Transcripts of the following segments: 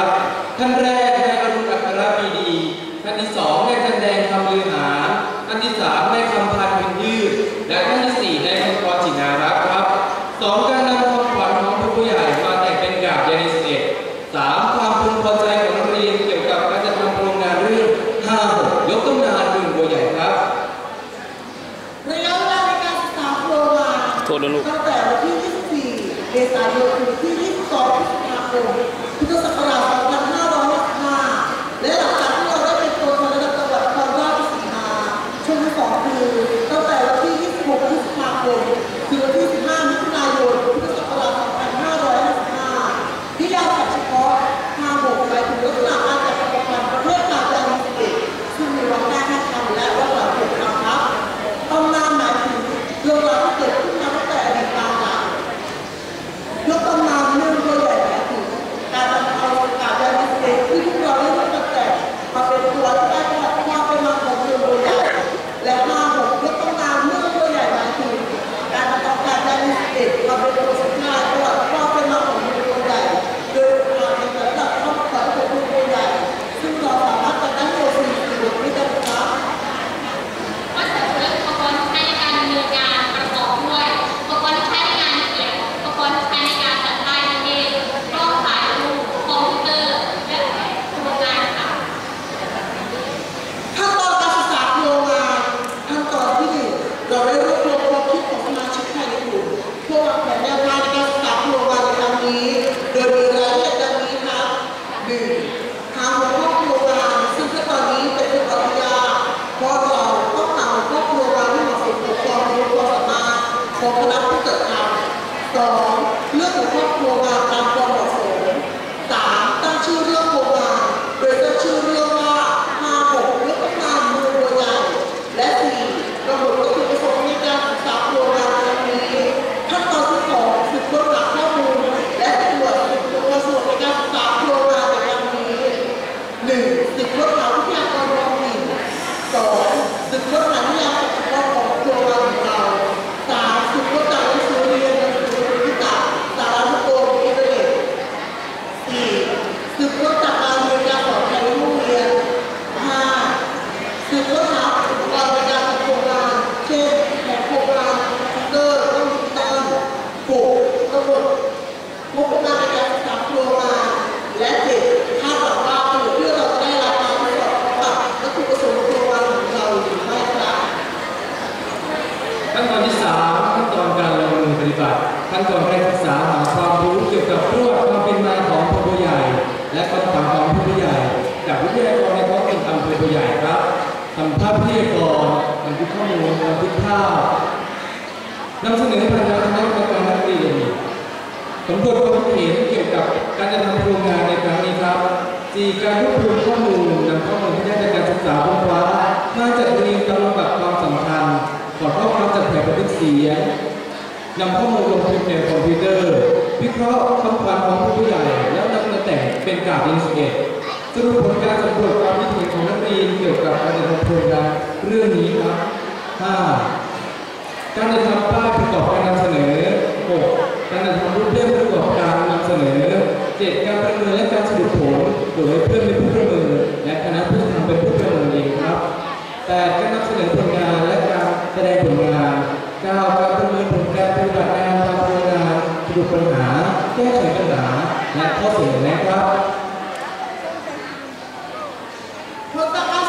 ับ ท่านแรกแม่อรุณอัครปีดี ท่านที่สองแม่จันแดงคำลือหา ท่านที่สามแม่คำพันธ์เป็นยืด และท่านที่สี่แม่คำกรจินารักครับสองการนำความขวัญของผู้ใหญ่มาแต่งเป็นกาบยานิเศษสามความพึงพอใจของนักเรียนเกี่ยวกับการจัดทำโครงงานเรื่องห้าหกยกตัวอย่างหนึ่งตัวใหญ่ครับระยะเวลาในการศึกษาโครงงานโทนะตั้งแต่วันที่24เมษายนถึงที่ ลือ สืบค้นหาอุปกรณ์ในการทำโครงงาเช่นแผนโครงงานคอมพิวเตอร์ต้องมีตั้งหกกำหนดงบประมาณในการศึกษาโครงงาและเจ็ดคาดหวังว่าเพื่อเราจะได้รับการทดสอบกับวัตถุประสงค์โครงงานของเราหรือไม่ครับขั้นตอนที่3ขั้นตอนการลงมือปฏิบัติขั้นตอนการศึกษาหาความรู้เกี่ยวกับประวัติความเป็นมาของอำเภอบัวใหญ่และค ทำภาพวิทยากรบันทึกข้อมูลบันทึกภาพนำเสนอผ่านทางคณะกรรมการนักเรียนสำรวจความเห็นเกี่ยวกับการจะทำโครงงานในครั้งนี้ครับ 4. การรวบรวมข้อมูลนำข้อมูลที่ได้จากการศึกษาบนฟ้ามาจัดเรียงตามลำดับความสำคัญขอข้อความจากแผนบันทึกเสียงนำข้อมูลลงในแผนคอมพิวเตอร์วิเคราะห์คำขวัญของผู้ใหญ่แล้วนำมาแต่งเป็นกราฟอินสเกต สรุปผลการสำรวจความคิดเห็นของนักเรียนเกี่ยวกับการจัดทำโครงงานเรื่องนี้ครับ 5. การจะทำป้ายประกอบการนำเสนอ 6. การจะทำรูปเล่มประกอบการนำเสนอ 7. การประเมินและการสรุปผลโดยเพื่อนเป็นผู้ประเมินและคณะผู้ทำเป็นผู้ประเมินเองครับ 8. การนำเสนอผลงานและการแสดงผลงาน 9. การประเมินผลการปฏิบัติงานตามโครงงานสรุปปัญหาแก้ไขปัญหาและข้อเสนอแนะครับ ผ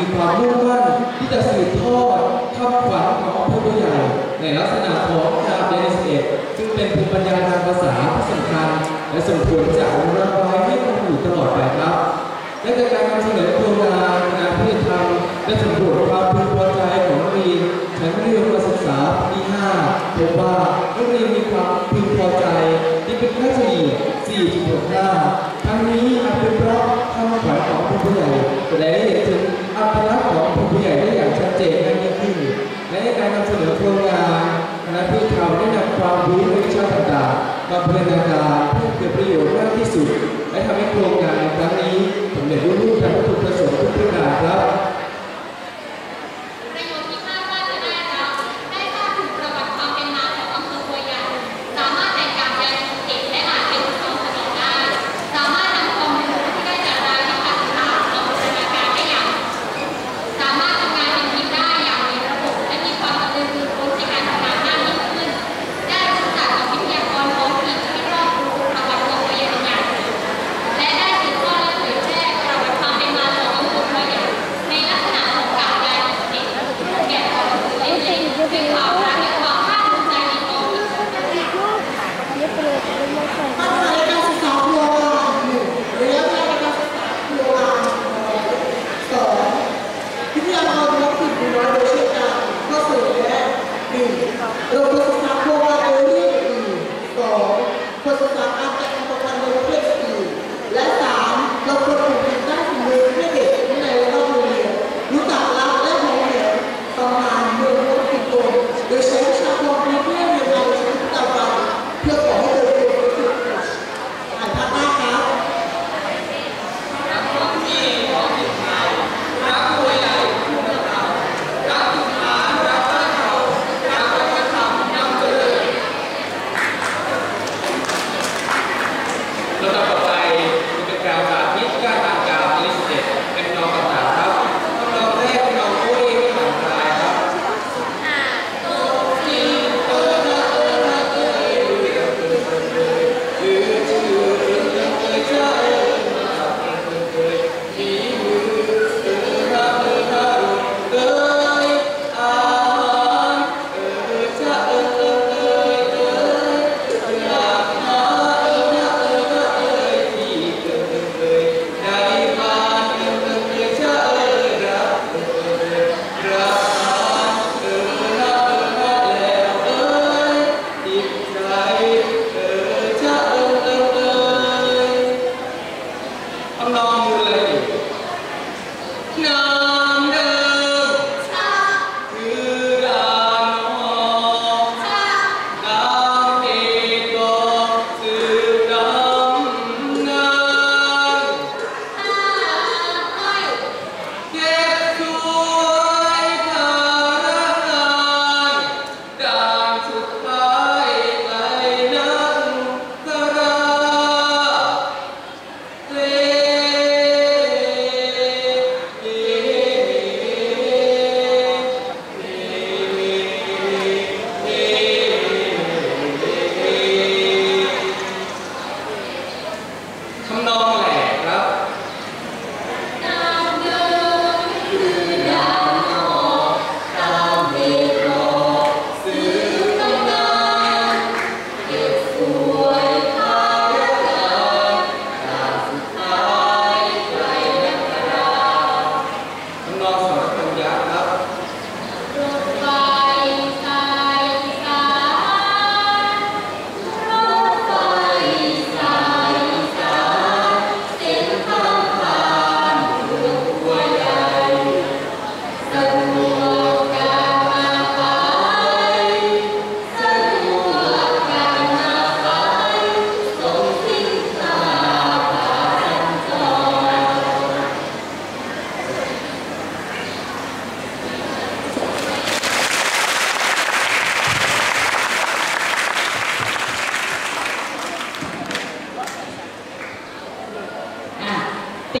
มีความมุ่งมั่นที่จะสืบทอดคำขวัญของผู้ใหญ่ในลักษณะของดาบเดนิสเอตซึ่งเป็นภูมิปัญญาทางภาษาที่สำคัญ และส่งผลจากรับไว้ให้คงอยู่ตลอดไปครับและจากการนำเสนอโครงกานงานพิธีธรรมและสำรวจความพึงพอใจของนักเรียนชั้น